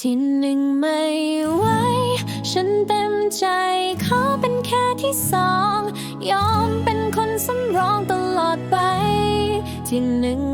ที่หนึ่งไม่ไหว ฉันเต็มใจขอเป็นแค่ที่สอง ยอมเป็นคนสำรองตลอดไป ที่หนึ่ง